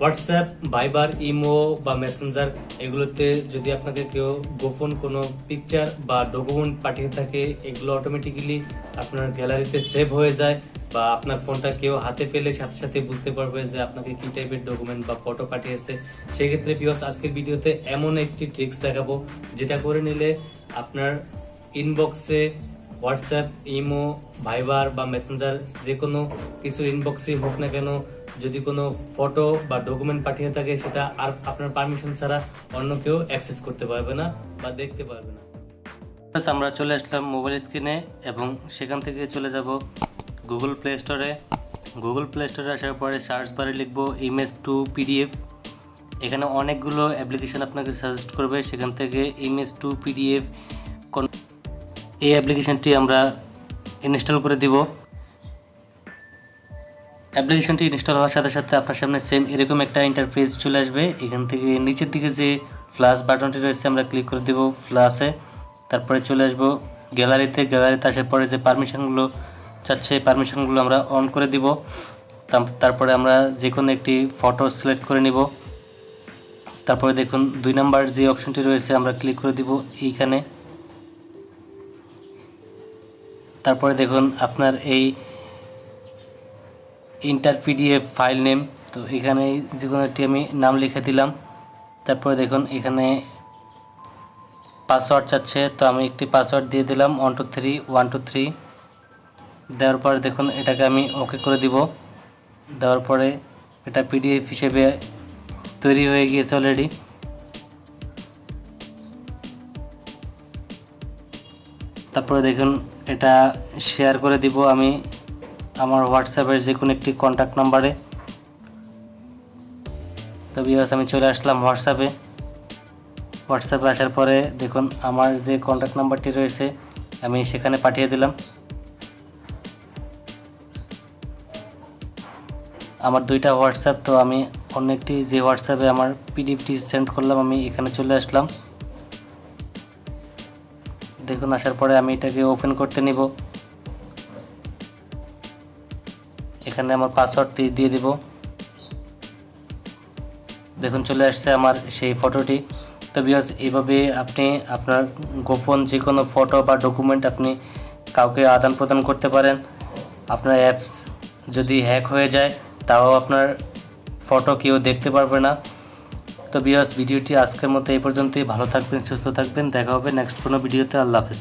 WhatsApp ভাইবার imo বা Messenger এগুলোতে যদি আপনাকে কেউ গোপন কোনো পিকচার বা ডকুমেন্ট পাঠিয়ে থাকে, এগুলো অটোমেটিক্যালি আপনার গ্যালারিতে সেভ হয়ে যায় বা আপনার ফোনটা কেউ হাতে পেলে সাথে সাথে বুঝতে পারবে যে আপনাকে কি টাইপের ডকুমেন্ট বা ফটো পাঠিয়েছে। সেক্ষেত্রে বিকজ আজকের ভিডিওতে এমন একটি ট্রিক্স দেখাবো, যেটা করে নিলে আপনার ইনবক্সে হোয়াটসঅ্যাপ ইমো ভাইবার বা মেসেঞ্জার যে কোনো কিছু ইনবক্সে হোক না কেন, যদি কোনো ফটো বা ডকুমেন্ট পাঠিয়ে থাকে, সেটা আর আপনার পারমিশন ছাড়া অন্য কেউ অ্যাক্সেস করতে পারবে না বা দেখতে পারবে না। আমরা চলে আসলাম মোবাইল স্ক্রিনে এবং সেখান থেকে চলে যাব গুগল প্লে স্টোরে গুগল প্লে স্টোরে আসার পরে সার্চ বারে লিখব ইমেজ টু পিডিএফ এখানে অনেকগুলো অ্যাপ্লিকেশন আপনাকে সাজেস্ট করবে। সেখান থেকে ইমেজ টু পিডিএফ এই অ্যাপ্লিকেশনটি আমরা ইনস্টল করে দিব। অ্যাপ্লিকেশনটি ইনস্টল হওয়ার সাথে সাথে আপনার সামনে সেম এরকম একটা ইন্টারফেস চলে আসবে। এখান থেকে নিচের দিকে যে ফ্লাশ বাটনটি রয়েছে, আমরা ক্লিক করে দেব ফ্লাশে তারপরে চলে আসব গ্যালারিতে গ্যালারিতে আসার পরে যে পারমিশনগুলো চাচ্ছে পারমিশনগুলো আমরা অন করে দিব। তারপরে আমরা যে কোনো একটি ফটো সিলেক্ট করে নিব। তারপরে দেখুন দুই নাম্বার যে অপশনটি রয়েছে, আমরা ক্লিক করে দিব এইখানে। তারপরে দেখুন আপনার এই ইন্টার পিডিএফ ফাইল নেম তো এখানে যে কোনো একটি আমি নাম লিখে দিলাম। তারপরে দেখুন এখানে পাসওয়ার্ড চাচ্ছে, তো আমি একটি পাসওয়ার্ড দিয়ে দিলাম one two three one two three দেওয়ার পরে দেখুন এটাকে আমি ওকে করে দিব। দেওয়ার পরে এটা পিডিএফ হিসেবে তৈরি হয়ে গিয়েছে অলরেডি তারপরে দেখুন, এটা শেয়ার করে দিব আমি আমার হোয়াটসঅ্যাপের যে কোনো একটি কন্ট্যাক্ট নাম্বারে তো বিয়াস আমি চলে আসলাম হোয়াটসঅ্যাপে হোয়াটসঅ্যাপে আসার পরে দেখুন, আমার যে কন্ট্যাক্ট নাম্বারটি রয়েছে, আমি সেখানে পাঠিয়ে দিলাম। আমার দুইটা হোয়াটসঅ্যাপ তো আমি অন্য একটি যে হোয়াটসঅ্যাপে আমার পিডিএফটি সেন্ড করলাম, আমি এখানে চলে আসলাম। দেখুন, আসার পরে আমি এটাকে ওপেন করতে নিব। এখানে আমার পাসওয়ার্ডটি দিয়ে দিব। দেখুন, চলে আসছে আমার সেই ফটোটি তো বিকজ এইভাবে আপনি আপনার গোপন যে কোনো ফটো বা ডকুমেন্ট আপনি কাউকে আদান প্রদান করতে পারেন। আপনার অ্যাপস যদি হ্যাক হয়ে যায়, তাও আপনার ফটো কেউ দেখতে পারবে না। তো বিয়াস ভিডিওটি আজকের মতো এই পর্যন্তই। ভালো থাকবেন, সুস্থ থাকবেন। দেখা হবে নেক্সট কোনো ভিডিওতে। আল্লাহ হাফেজ।